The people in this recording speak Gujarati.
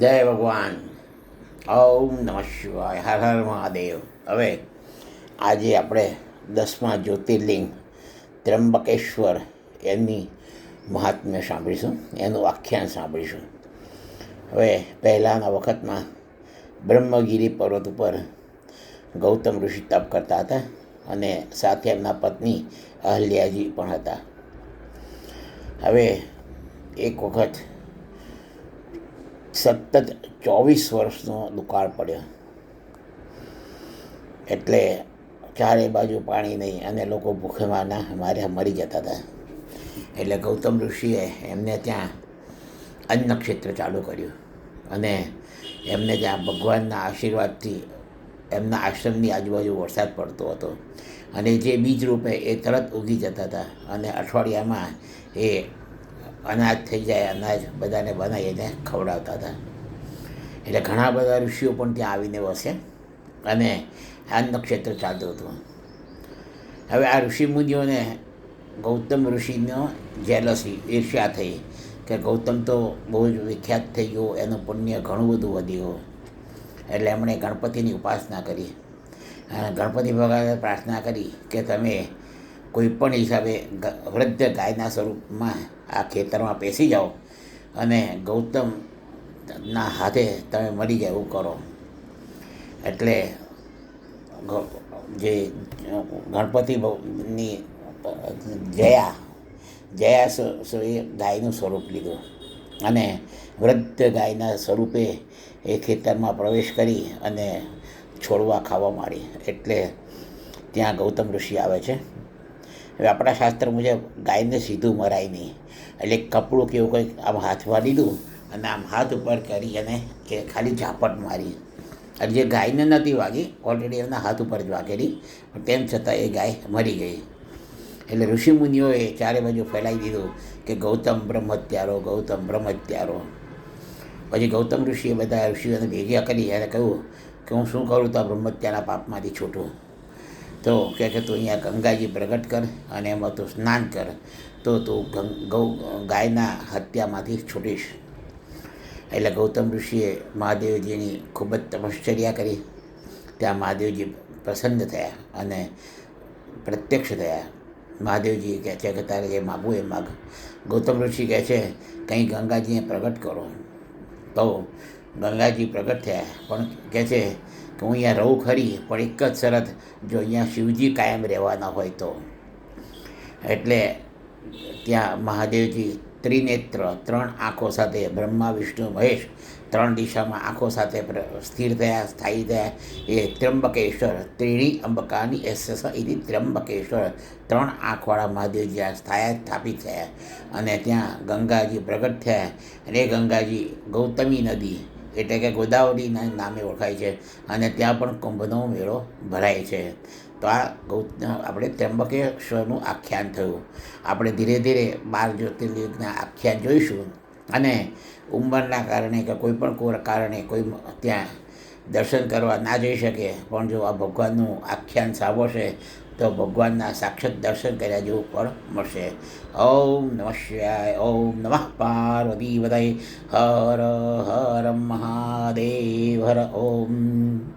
જય ભગવાન. ઓમ નમઃ શિવાય. હર હર મહાદેવ. હવે આજે આપણે દસમા જ્યોતિર્લિંગ ત્રંબકેશ્વર એની મહાત્મ્ય સાંભળીશું, એનું આખ્યાન સાંભળીશું. હવે પહેલાંના વખતમાં બ્રહ્મગીરી પર્વત ઉપર ગૌતમ ઋષિ તપ કરતા હતા અને સાથે એમના પત્ની અહલ્યાજી પણ હતા. હવે એક વખત સતત ચોવીસ વર્ષનો દુકાળ પડ્યો. એટલે ચારે બાજુ પાણી નહીં અને લોકો ભૂખેમાંના મારે મરી જતા હતા. એટલે ગૌતમ ઋષિએ એમને ત્યાં અન્ન ચાલુ કર્યું અને એમને ત્યાં ભગવાનના આશીર્વાદથી એમના આશ્રમની આજુબાજુ વરસાદ પડતો હતો. અને જે બીજ રૂપે એ તરત ઉગી જતા હતા અને અઠવાડિયામાં એ અનાજ થઈ જાય, અનાજ બધાને બનાવીને ખવડાવતા હતા. એટલે ઘણા બધા ઋષિઓ પણ ત્યાં આવીને વસે અને આ નક્ષત્ર ચાલતું હતું. હવે આ ઋષિ મુનિઓને ગૌતમ ઋષિનો જેલસી ઈર્ષ્યા થઈ કે ગૌતમ તો બહુ જ વિખ્યાત થઈ ગયો, એનું પુણ્ય ઘણું બધું વધ્યું એટલે એમણે ગણપતિની ઉપાસના કરી. અને ગણપતિ ભગવાને પ્રાર્થના કરી કે તમે કોઈ પણ હિસાબે વૃદ્ધ ગાયના સ્વરૂપમાં આ ખેતરમાં પેસી જાઓ અને ગૌતમના હાથે તમે મરી જાય એવું કરો. એટલે જે ગણપતિની જયા જયા એ ગાયનું સ્વરૂપ લીધું. અને વૃદ્ધ ગાયના સ્વરૂપે એ ખેતરમાં પ્રવેશ કરી અને છોડવા ખાવા માંડી. એટલે ત્યાં ગૌતમ ઋષિ આવે છે. હવે આપણા શાસ્ત્ર મુજબ ગાયને સીધું મરાય નહીં. એટલે કપડું કે એવું કંઈક આમ હાથમાં લીધું અને આમ હાથ ઉપર કરી અને એ ખાલી ઝાપટ મારી. અને જે ગાયને નથી વાગી ઓલરેડી એમના હાથ ઉપર જ વાગેલી. પણ તેમ છતાં એ ગાય મરી ગઈ. એટલે ઋષિમુનિઓએ ચારે બાજુ ફેલાવી દીધું કે ગૌતમ બ્રહ્મત્યારો ગૌતમ બ્રહ્મત્યારો પછી ગૌતમ ઋષિએ બધા ઋષિઓને ભેગા કરી અને કહ્યું કે હું શું કરું તો આ બ્રહ્મત્યાના પાપમાંથી છૂટું. તો કહે કે તું અહીંયા ગંગાજી પ્રગટ કર અને એમાં તું સ્નાન કર. તો તું ગૌ, ગાયના હત્યામાંથી છૂટીશ. એટલે ગૌતમ ઋષિએ મહાદેવજીની ખૂબ જ તપશ્ચર્યા કરી. ત્યાં મહાદેવજી પ્રસન્ન થયા અને પ્રત્યક્ષ થયા. મહાદેવજી કહે છે કે તારે જે માગવું એ માગ. ગૌતમ ઋષિ કહે છે, કંઈ ગંગાજીને પ્રગટ કરો. તો ગંગાજી પ્રગટ થયા. પણ કહે છે કે હું અહીંયા રહું ખરી, પણ એક જ શરત, જો અહીંયા શિવજી કાયમ રહેવાના હોય તો. એટલે ત્યાં મહાદેવજી ત્રિનેત્ર, ત્રણ આંખો સાથે, બ્રહ્મા, વિષ્ણુ, મહેશ, ત્રણ દિશામાં આંખો સાથે સ્થિર થયા, સ્થાયી થયા. એ ત્રંબકેશ્વર ત્રિણી અંબકાની એસ એની ત્રંબકેશ્વર ત્રણ આંખવાળા મહાદેવજી આ સ્થાયા, સ્થાપિત થયા. અને ત્યાં ગંગાજી પ્રગટ થયા. અને ગંગાજી ગૌતમી નદી એટલે કે ગોદાવરીના નામે ઓળખાય છે અને ત્યાં પણ કુંભનો મેળો ભરાય છે. તો આ ગૌ આપણે ત્ર્યંબકેશ્વરનું આખ્યાન થયું. આપણે ધીરે ધીરે બાર જ્યોતિર્લિંગના આખ્યાન જોઈશું અને ઉંમરના કારણે કે કોઈ પણ કારણે કોઈ ત્યાં દર્શન કરવા ના જઈ શકે. પણ જો આ ભગવાનનું આખ્યાન સાંભળશે, તો ભગવાનના સાક્ષાત દર્શન કર્યા જેવું પણ મળશે. ઓમ નમઃ શિવાય, ઓમ નમઃ પાર્વતી વદય હર હર મહાદેવ, હર ઓમ.